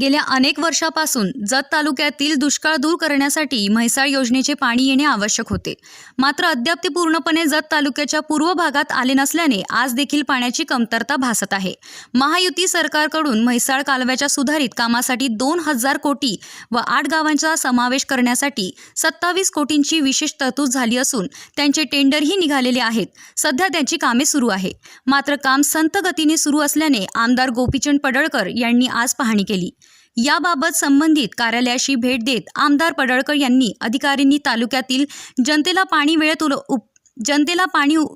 गेल्या अनेक वर्षापासून जत तालुक्यातील दुष्काळ दूर करण्यासाठी म्हैसाळ योजनेचे पाणी येणे आवश्यक होते. मात्र अद्याप ते पूर्णपणे जत तालुक्याच्या पूर्व भागात आले नसल्याने आज देखील पाण्याची कमतरता भासत आहे. महायुती सरकारकडून म्हैसाळ कालव्याच्या सुधारित कामासाठी दोन हजार कोटी व आठ गावांचा समावेश करण्यासाठी सत्तावीस कोटींची विशेष तरतूद झाली असून त्यांचे टेंडरही निघालेले आहेत. सध्या त्यांची कामे सुरू आहे. मात्र काम संत गतीने सुरू असल्याने आमदार गोपीचंद पडळकर यांनी आज पाहणी केली. याबाबत संबंधित कार्यालयाशी भेट देत आमदार पडळकर यांनी अधिकाऱ्यांनी तालुक्यातील जनतेला पाणी वेळेत उल- उप जनतेला पाणी उ-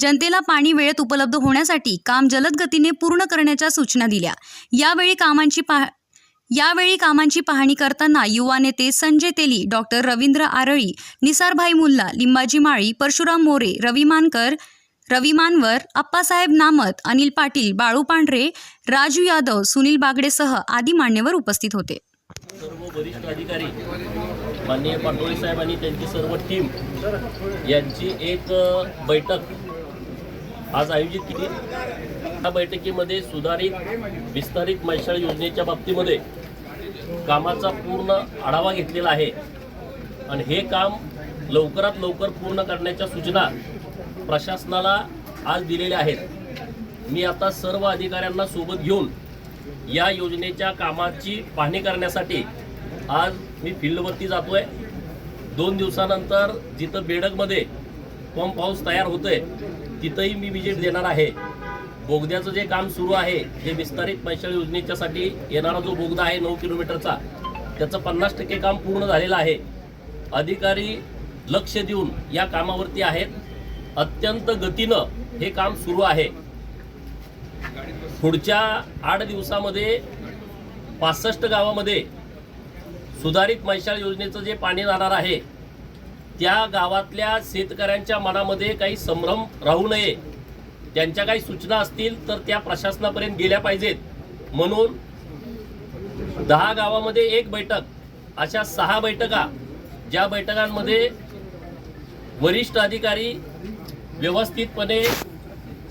जनतेला पाणी वेळेत उपलब्ध होण्यासाठी काम जलद गतीने पूर्ण करण्याच्या सूचना दिल्या. यावेळी कामांची पाह यावेळी कामांची पाहणी करताना युवा नेते संजय तेली डॉक्टर रवींद्र आरळी निसारभाई मुल्ला लिंबाजी माळी परशुराम मोरे रवी मानकर रवी मानवर अप्पासाहेब नामत अनिल पाटील बाळू पांढरे राजू यादव सुनील बागडेसह आदी मान्यवर उपस्थित होते. सर्व वरिष्ठ अधिकारी माननीय पाटोळे साहेब आणि त्यांची सर्व टीम यांची एक बैठक आज आयोजित केली. या बैठकीमध्ये सुधारित विस्तारित मैशाळ योजनेच्या बाबतीमध्ये कामाचा पूर्ण आढावा घेतलेला आहे. आणि हे काम लवकरात लवकर पूर्ण करण्याच्या सूचना प्रशासनाला आज दिलेल्या आहेत. मी आता सर्व अधिकाऱ्यांना सोबत घेऊन या योजनेच्या कामाची पाहणी करण्यासाठी आज मी फील्डवरती आहे दोन दिवसानंतर जिथं बेडकमध्ये पंप हाऊस तयार होतोय तिथंही मी विजिट देणार आहे. बोगद्याचं जे काम सुरू आहे जे विस्तारित मैशाळ योजनेच्यासाठी येणारा जो बोगदा आहे नऊ किलोमीटरचा त्याचं पन्नास टक्के काम पूर्ण झालेलं आहे. अधिकारी लक्ष देऊन या कामावरती आहेत. अत्यंत गतीनं हे काम सुरू आहे. पुढच्या आठ दिवसामध्ये पासष्ट गावामध्ये सुधारित मैशाळ योजनेचं जे पाणी जाणार आहे त्या गावातल्या शेतकऱ्यांच्या मनामध्ये काही संभ्रम राहू नये. त्यांच्या काही सूचना असतील तर त्या प्रशासनापर्यंत गेल्या पाहिजेत. म्हणून दहा गावामध्ये एक बैठक अशा सहा बैठका ज्या बैठकांमध्ये वरिष्ठ अधिकारी व्यवस्थितपणे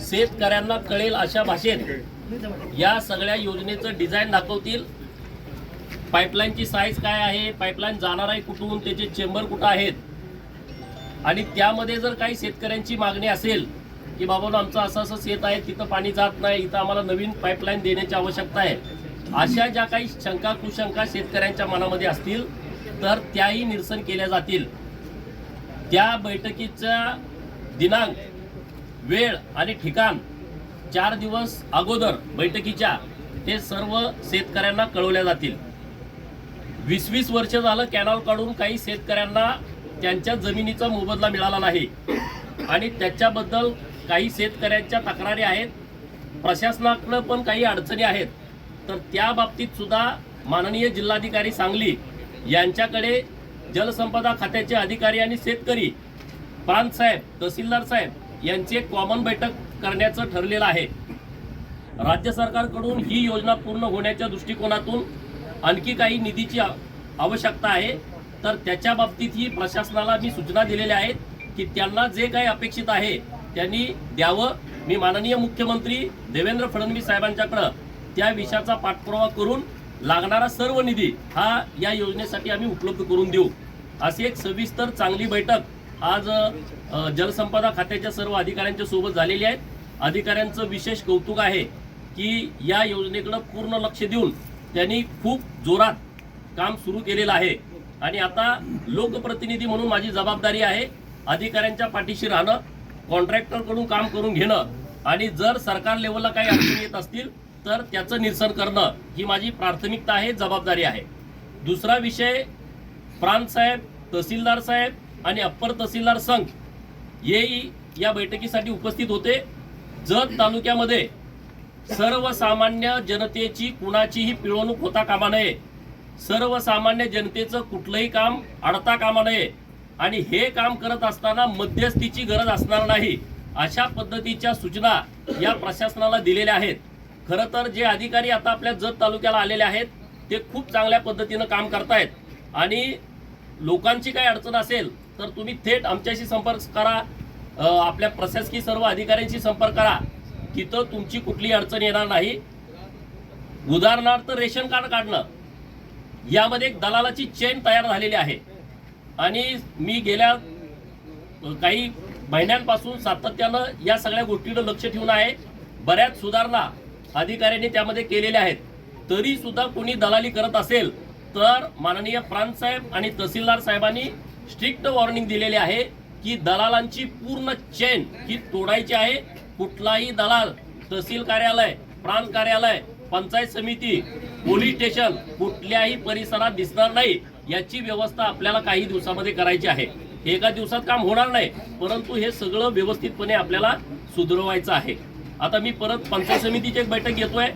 शेतकऱ्यांना कळेल अशा भाषेत या सगळ्या योजनेचं डिझाईन दाखवतील. पाईपलाईनची साईज काय आहे? पाईपलाईन जाणार आहे कुठून? त्याचे चेंबर कुठं आहेत? आणि त्यामध्ये जर काही शेतकऱ्यांची मागणी असेल की बाबा आमचं असं असं शेत आहे तिथं पाणी जात नाही इथं आम्हाला नवीन पाईपलाईन देण्याची आवश्यकता आहे. अशा ज्या काही शंका कुशंका शेतकऱ्यांच्या मनामध्ये असतील तर त्याही निरसन केल्या जातील. त्या बैठकीचा दिनांक वेळ आणि ठिकाण चार दिवस अगोदर बैठकीच्या ते सर्व शेतकऱ्यांना कळवल्या जातील. वीस वीस वर्ष झालं कॅनॉल काढून काही शेतकऱ्यांना त्यांच्या जमिनीचा मोबदला मिळाला नाही. आणि त्याच्याबद्दल काही शेतकऱ्यांच्या तक्रारी आहेत. प्रशासनाकडं पण काही अडचणी आहेत. तर त्या बाबतीत सुद्धा माननीय जिल्हाधिकारी सांगली यांच्याकडे जलसंपदा खात्याचे अधिकारी आणि शेतकरी प्रांत साहेब तहसीलदार साहेब यांची एक कॉमन बैठक करण्याचं ठरलेलं आहे. राज्य सरकारकडून ही योजना पूर्ण होण्याच्या दृष्टिकोनातून आणखी काही निधीची आवश्यकता आहे. तर त्याच्या बाबतीतही प्रशासनाला मी सूचना दिलेल्या आहेत की त्यांना जे काही अपेक्षित आहे त्यांनी द्यावं. मी माननीय मुख्यमंत्री देवेंद्र फडणवीस साहेबांच्याकडं त्या विषयाचा पाठपुरावा करून लागणारा सर्व निधी हा या योजनेसाठी आम्ही उपलब्ध करून देऊ. अशी एक सविस्तर चांगली बैठक आज जलसंपदा खात्याच्या सर्व अधिकाऱ्यांच्या सोबत झालेली आहेत. अधिकाऱ्यांचं विशेष कौतुक आहे की या योजनेकडं पूर्ण लक्ष देऊन त्यांनी खूप जोरात काम सुरू केलेलं आहे. आणि आता लोकप्रतिनिधी म्हणून माझी जबाबदारी आहे अधिकाऱ्यांच्या पाठीशी राहणं कॉन्ट्रॅक्टरकडून काम करून घेणं आणि जर सरकार लेवलला काही अडचणी येत असतील तर त्याचं निरसन करणं ही माझी प्राथमिकता आहे जबाबदारी आहे. दुसरा विषय प्रांत साहेब तहसीलदार साहेब आणि अप्पर तहसीलदार संघ हेही या बैठकीसाठी उपस्थित होते. जत तालुक्यामध्ये सर्वसामान्य जनतेची कुणाचीही पिळवणूक होता कामा नये. सर्वसामान्य जनतेचं कुठलंही काम अडता कामा नये. आणि हे काम करत असताना मध्यस्थीची गरज असणार नाही अशा पद्धतीच्या सूचना या प्रशासनाला दिलेल्या आहेत. खरं तर जे अधिकारी आता आपल्या जत तालुक्याला आलेले आहेत ते खूप चांगल्या पद्धतीनं काम करतायत. आणि लोकांची काय अडचण असेल तर तुम्ही थेट आमच्याशी संपर्क करा आपल्या प्रशासकीय सर्व अधिकाऱ्यांशी संपर्क करा. तिथं तुमची कुठली अडचण येणार नाही. उदाहरणार्थ रेशन कार्ड काढणं. यामध्ये एक दलालाची चेन तयार झालेली आहे. आणि मी गेल्या काही महिन्यांपासून सातत्यानं या सगळ्या गोष्टीकडे लक्ष ठेवून आहे. बऱ्याच सुधारणा अधिकाऱ्यांनी त्यामध्ये केलेल्या आहेत. तरी सुद्धा कोणी दलाली करत असेल तर माननीय प्रांत साहेब आणि तहसीलदार साहेबांनी स्ट्रिक्ट वॉर्निंग दिलेली आहे की दलालांची पूर्ण चेन ही तोडायची आहे. कुठलाही दलाल तहसील कार्यालय प्रांत कार्यालय पंचायत समिती पोलीस स्टेशन कुठल्याही परिसरात दिसणार नाही. याची व्यवस्था आपल्याला काही दिवसामध्ये करायची आहे. एका दिवसात काम होणार नाही परंतु हे सगळं व्यवस्थितपणे आपल्याला सुधरवायचं आहे. आता मी परत पंचायत समितीची एक बैठक घेतोय.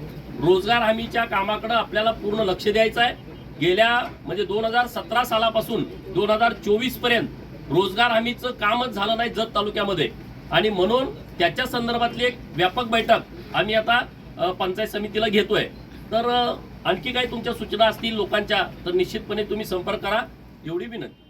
रोजगार हमीच्या कामाकडे आपल्याला पूर्ण लक्ष द्यायचं आहे. गेल्या म्हणजे दोन हजार सतरा सालापासून दोन हजार चोवीसपर्यंत रोजगार हमीचं कामच झालं नाही जत तालुक्यामध्ये. आणि म्हणून त्याच्या संदर्भातली एक व्यापक बैठक आम्ही आता पंचायत समितीला घेतोय. तर आणखी काही तुमच्या सूचना असतील लोकांच्या तर निश्चितपणे तुम्ही संपर्क करा. एवढी विनंती.